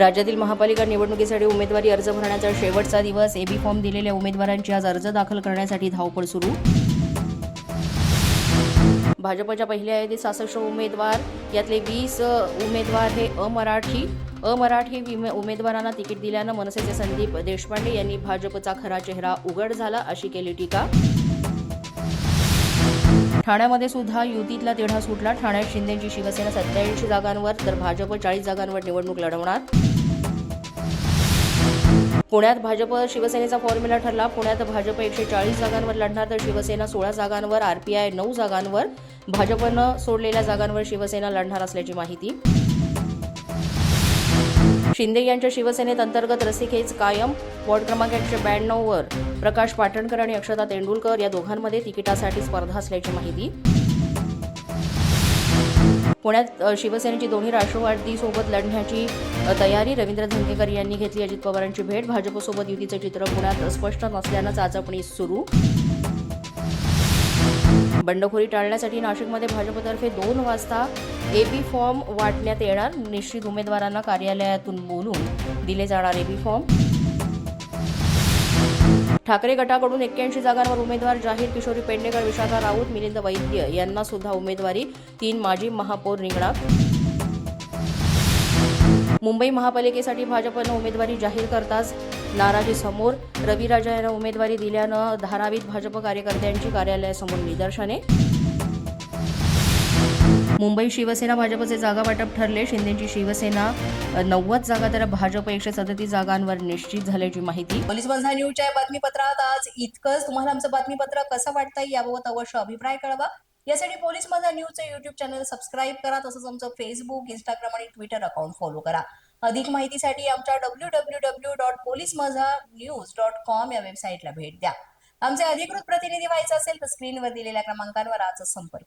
राज्यातील महापालिका निवडणुकीसाठी उमेदवारी अर्ज भरण्याचा शेवटचा दिवस. एबी फॉर्म दिलेल्या उमेदवारांची आज अर्ज दाखल करण्यासाठी धावपळ सुरू. भाजपच्या पहिल्या यादीत सहासष्ट उमेदवार यातले वीस उमेदवार हे अमराठी. अमराठी उमेदवारांना तिकीट दिल्यानं मनसेचे संदीप देशपांडे यांनी भाजपचा खरा चेहरा उघड झाला अशी केली टीका. ठाण्यामध्ये सुद्धा युतीतला तिढा सुटला. ठाण्यात शिंदेची शिवसेना सत्याऐंशी जागांवर तर भाजप चाळीस जागांवर निवडणूक लढवणार. पुण्यात भाजप शिवसेनेचा फॉर्म्युला ठरला. पुण्यात भाजप एकशे चाळीस जागांवर लढणार तर शिवसेना सोळा जागांवर आरपीआय नऊ जागांवर. भाजपनं सोडलेल्या जागांवर शिवसेना लढणार असल्याची माहिती. शिंदे यांच्या शिवसेनेत अंतर्गत रसिकेच कायम. वॉर्ड क्रमांक एकशे ब्याण्णववर प्रकाश पाटणकर आणि अक्षता तेंडुलकर या दोघांमध्ये तिकिटासाठी स्पर्धा असल्याची माहिती. पुण्यात शिवसेनेची दोन्ही राष्ट्रवादीसोबत लढण्याची तयारी रवींद्र धंगेकर यांनी घेतली. अजित पवारांची भेट. भाजपसोबत युतीचं चित्र पुण्यात स्पष्ट नसल्यानं चाचपणी सुरू. बंडखोरी टाळण्यासाठी नाशिकमध्ये भाजपतर्फे दोन वाजता एबी फॉर्म वाटण्यात येणार. निश्चित उमेदवारांना कार्यालयातून बोलून दिले जाणार एबी फॉर्म. ठाकरे गटाकडून एक्क्याऐंशी जागांवर उमेदवार जाहीर किशोरी पेडणेकर विशाखा राऊत मिलिंद वैद्य यांना सुद्धा उमेदवारी तीन माजी महापौर रिंगणात मुंबई महापालिकेसाठी भाजपनं उमेदवारी जाहीर करताच नाराजी समोर रवी राजा यांना उमेदवारी दिल्यानं धारावीत भाजप कार्यकर्त्यांची कार्यालयासमोर निदर्शने. मुंबई शिवसेना भाजपचे जागा वाटप ठरले. शिंदेची शिवसेना नव्वद जागा तर भाजप एकशे सदतीस जागांवर निश्चित झाल्याची माहिती. पोलीस बंधा न्यूजच्या बातमीपत्रात आज इतकंच. तुम्हाला आमचं बातमीपत्र कसं वाटतंय याबाबत अवश्य अभिप्राय कळवा. यासाठी पोलीस माझा न्यूजचं युट्यूब चॅनल सबस्क्राईब करा तसंच आमचं फेसबुक इंस्टाग्राम आणि ट्विटर अकाउंट फॉलो करा. अधिक माहितीसाठी आमच्या W W W dot police Majha news dot com या वेबसाईटला भेट द्या. आमचे अधिकृत प्रतिनिधी व्हायचं असेल तर स्क्रीनवर दिलेल्या क्रमांकांवर आजच संपर्क